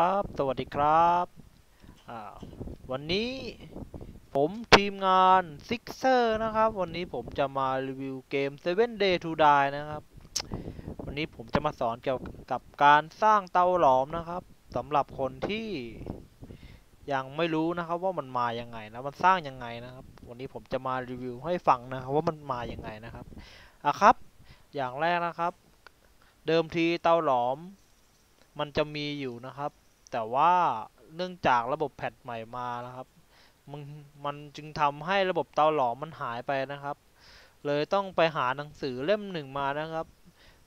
ครับ สวัสดีครับ วันนี้ผมทีมงาน Sixer นะครับ วันนี้ผมจะมารีวิวเกม Seven Day to Die นะครับ วันนี้ผมจะมาสอนเกี่ยวกับการสร้างเตาหลอมนะครับสำหรับคนที่ยังไม่รู้นะครับว่ามันมายังไงนะ มันสร้างยังไงนะครับ วันนี้ผมจะมารีวิวให้ฟังนะครับว่ามันมายังไงนะครับอะครับ อย่างแรกนะครับ เดิมทีเตาหลอมมันจะมีอยู่นะครับ แต่ว่าเนื่องจากระบบแพทใหม่มานะครับ มันมันจึงทำให้ระบบเตาหลอมมันหายไปนะครับ เลยต้องไปหาหนังสือเล่มหนึ่งมานะครับ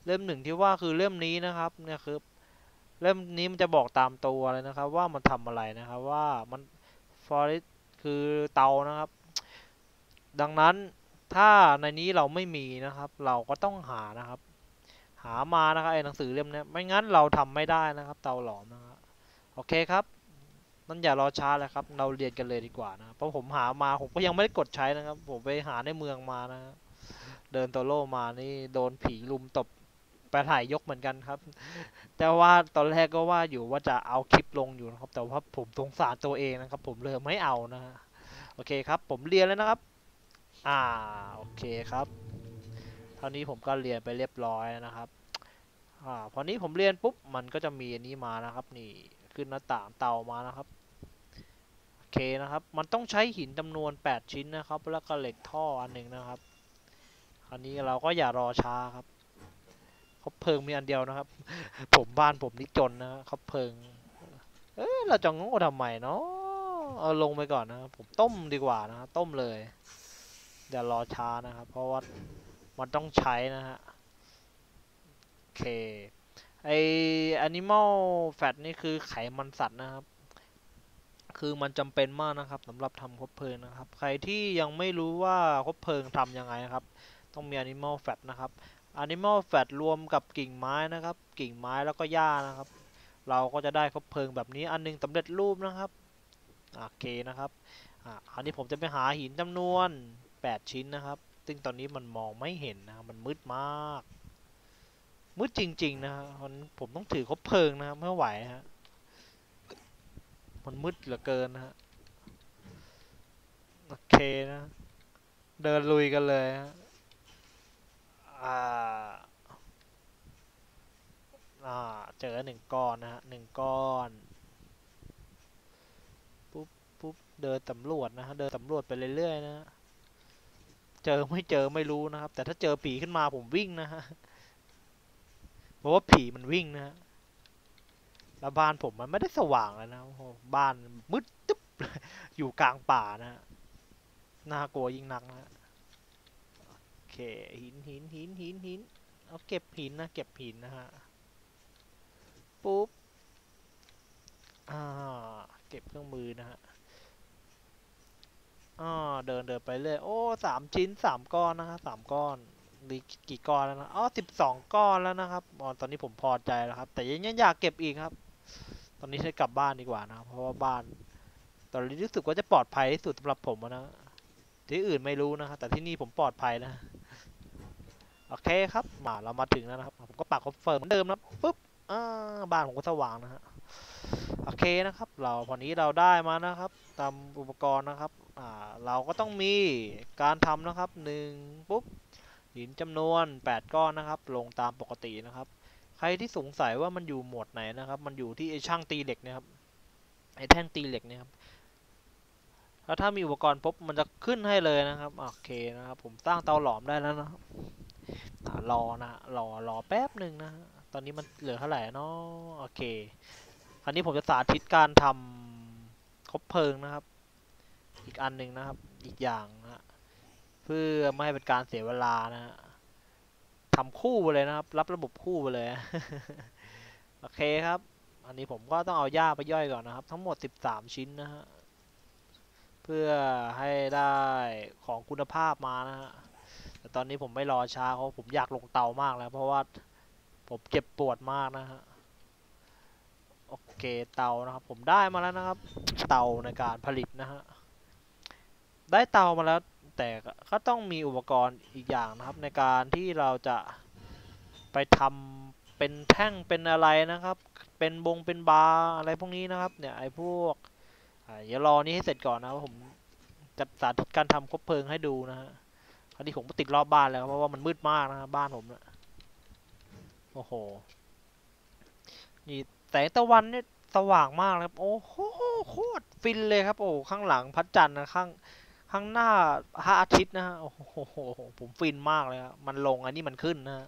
เล่มหนึ่งที่ว่าคือเล่มนี้นะครับเนี่ยคือเล่มนี้มันจะบอกตามตัวเลยนะครับ ว่ามันทำอะไรนะครับว่ามัน forest คือเตานะครับ ดังนั้นถ้าในนี้เราไม่มีนะครับ เราก็ต้องหานะครับ หามานะครับไอ้หนังสือเล่มนี้ไม่งั้นเราทำไม่ได้นะครับ เตาหลอมนะครับ โอเคครับนั่นอย่ารอช้าเลยครับ เราเรียนกันเลยดีกว่านะ เพราะผมหามาผมก็ยังไม่ได้กดใช้นะครับ ผมไปหาในเมืองมานะ เดินโตโล่มานี่โดนผีลุมตบไปถ่ายยกเหมือนกันครับ แต่ว่าตอนแรกก็ว่าอยู่ว่าจะเอาคลิปลงอยู่นะครับ แต่ว่าผมสงสารตัวเองนะครับ ผมเลยไม่เอานะฮะโอเคครับ ผมเรียนแล้วนะครับ อ่าโอเคครับ เท่านี้ผมก็เรียนไปเรียบร้อยนะครับ อ่าพอนี้ผมเรียนปุ๊บมันก็จะมีอันนี้มานะครับ นี่ ขึ้นหน้าต่างเตามานะครับโอเคนะครับ มันต้องใช้หินจำนวน 8 ชิ้นนะครับ แล้วก็เหล็กท่ออันหนึ่งนะครับคราวนี้เราก็อย่ารอช้าครับคบเพิงมีอันเดียวนะครับ ผมบ้านผมนี่จนนะครับคบเพิงเอ้ยเราจะโง่ทำไมเนาะเอาลงไปก่อนนะครับผมต้มดีกว่านะต้มเลยอย่ารอช้านะครับ เพราะว่ามันต้องใช้นะฮะโอเค ไอ animal fat นี่คือไขมันสัตว์นะครับ คือมันจำเป็นมากนะครับสำหรับทำคบเพลิงนะครับ ใครที่ยังไม่รู้ว่าคบเพลิงทำยังไงนะครับ ต้องมี animal fat นะครับ animal fat รวมกับกิ่งไม้นะครับ กิ่งไม้แล้วก็หญ้านะครับ เราก็จะได้คบเพลิงแบบนี้อันหนึงสำเร็จรูปนะครับโอเคนะครับอ่าอันนี้ผมจะไปหาหินจำนวน 8 ชิ้นนะครับ ซึ่งตอนนี้มันมองไม่เห็นนะ มันมืดมาก มืดจริง ๆ นะครับมันผมต้องถือคบเพลิงนะครับไม่ไหวฮะมันมืดเหลือเกินนะฮะโอเคนะ เดินลุยกันเลยฮะอ่าอ่าเจอหนึ่งก้อนนะฮะหนึ่งก้อนปุ๊บปุ๊บเดินสำรวจนะฮะเดินสำรวจไปเรื่อยๆนะฮะเจอไม่เจอไม่รู้นะครับ แต่ถ้าเจอผีขึ้นมาผมวิ่งนะฮะ เพราะว่าผีมันวิ่งนะฮะแล้วบ้านผมมันไม่ได้สว่างแล้วนะโอ้โหบ้านมืดตึ๊บอยู่กลางป่านะฮะน่ากลัวยิ่งนักนะโอเคหินหินหินหินหินเอาเก็บหินนะเก็บหินนะฮะปุ๊บอ่าเก็บเครื่องมือนะฮะอ่าเดินเดินไปเรื่อยโอ้สามชิ้นสามก้อนนะฮะสามก้อน มีกี่ก้อนแล้วนะอ๋อสิบสองก้อนแล้วนะครับอ๋อตอนนี้ผมพอใจแล้วครับ แต่ยังอยากเก็บอีกครับ ตอนนี้ใช้กลับบ้านดีกว่านะเพราะว่าบ้าน ตอนนี้รู้สึกว่าจะปลอดภัยที่สุดสำหรับผมนะที่อื่นไม่รู้นะครับแต่ที่นี่ผมปลอดภัยนะโอเคครับมาเรามาถึงแล้วนะครับ ผมก็ปักคอนเฟิร์มเหมือนเดิมนะปุ๊บอ่าบ้านผมก็สว่างนะฮะโอเคนะครับ เราพอนี้เราได้มานะครับ ตามอุปกรณ์นะครับอ่าเราก็ต้องมีการทำนะครับหนึ่งปุ๊บ หินจำนวน 8 ก้อนนะครับ ลงตามปกตินะครับ ใครที่สงสัยว่ามันอยู่หมวดไหนนะครับ มันอยู่ที่ไอช่างตีเหล็กเนะครับไอแท่งตีเหล็กเนี่ยครับแล้วถ้ามีอุปกรณ์ปุ๊บมันจะขึ้นให้เลยนะครับโอเคนะครับผมสร้างเตาหลอมได้แล้วนะครับอ่ารอนะรอรอแป๊บหนึ่งนะฮะตอนนี้มันเหลือเท่าไหร่เนาะโอเคคราวนี้ผมจะสาธิตการทำคบเพลิงนะครับ อีกอันหนึ่งนะครับ อีกอย่างน เพื่อไม่ให้เป็นการเสียเวลานะฮะทำคู่ไปเลยนะครับ รับระบบคู่ไปเลย โอเคครับ อันนี้ผมก็ต้องเอาหญ้าไปย่อยก่อนนะครับ ทั้งหมด 13 ชิ้นนะฮะ เพื่อให้ได้ของคุณภาพมานะฮะ แต่ตอนนี้ผมไม่รอช้าเพราะผมอยากลงเตามากแล้ว เพราะว่าผมเจ็บปวดมากนะฮะ โอเคเตานะครับ ผมได้มาแล้วนะครับ เตาในการผลิตนะฮะ ได้เตามาแล้ว แต่ก็ต้องมีอุปกรณ์อีกอย่างนะครับ ในการที่เราจะไปทำเป็นแท่งเป็นอะไรนะครับ เป็นบงเป็นบาร์อะไรพวกนี้นะครับ เนี่ยไอ้พวกอย่ารอนี้ให้เสร็จก่อนนะว่าผมจะสาธิตการทำคบเพลิงให้ดูนะฮะคราวนี้ผมก็ติดรอบบ้านแล้วเพราะว่ามันมืดมากนะบ้านผมนะโอ้โหนี่แสงตะวันเนี่ยสว่างมากนะครับ โอ้โหโคตรฟินเลยครับ โอ้ข้างหลังพระจันทร์นะข้าง ข้างหน้าพระอาทิตย์นะฮะโอ้โหผมฟินมากเลยครับมันลงอันนี้มันขึ้นนะฮะ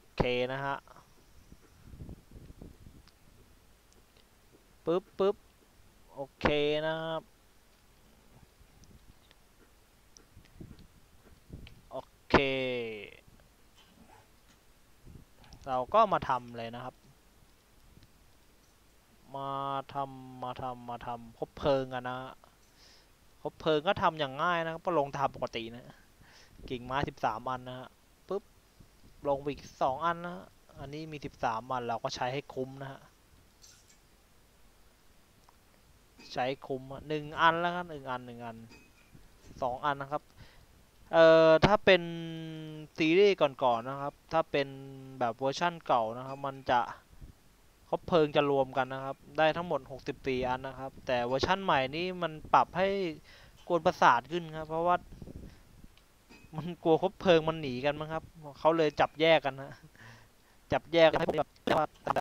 โอเคนะฮะปึ๊บปึ๊บโอเคนะครับโอเค เราก็มาทำเลยนะครับ มาทำมาทำมาทำคบเพลิงกันนะฮะคบเพลิงก็ทำอย่างง่ายนะครับก็ลงทำปกตินะกิ่งไม้สิบสามอันนะฮะลงไปอีกสองอันนะอันนี้มีสิบสามอันเราก็ใช้ให้คุ้มนะฮะใช้คุ้มหนึ่งอันแล้วกันหนึ่งอันหนึ่งอันสองอันนะครับเอ่อถ้าเป็นซีรีส์ก่อนๆนะครับ ถ้าเป็นแบบเวอร์ชั่นเก่านะครับ มันจะ คบเพลิงจะรวมกันนะครับ ได้ทั้งหมด 64 อันนะครับ แต่เวอร์ชั่นใหม่นี้มันปรับให้กวนประสาทขึ้นครับ เพราะว่า มันกลัวคบเพลิงมันหนีกันมั้งครับ เขาเลยจับแยกกันนะ จับแยกให้แบบว่าแต่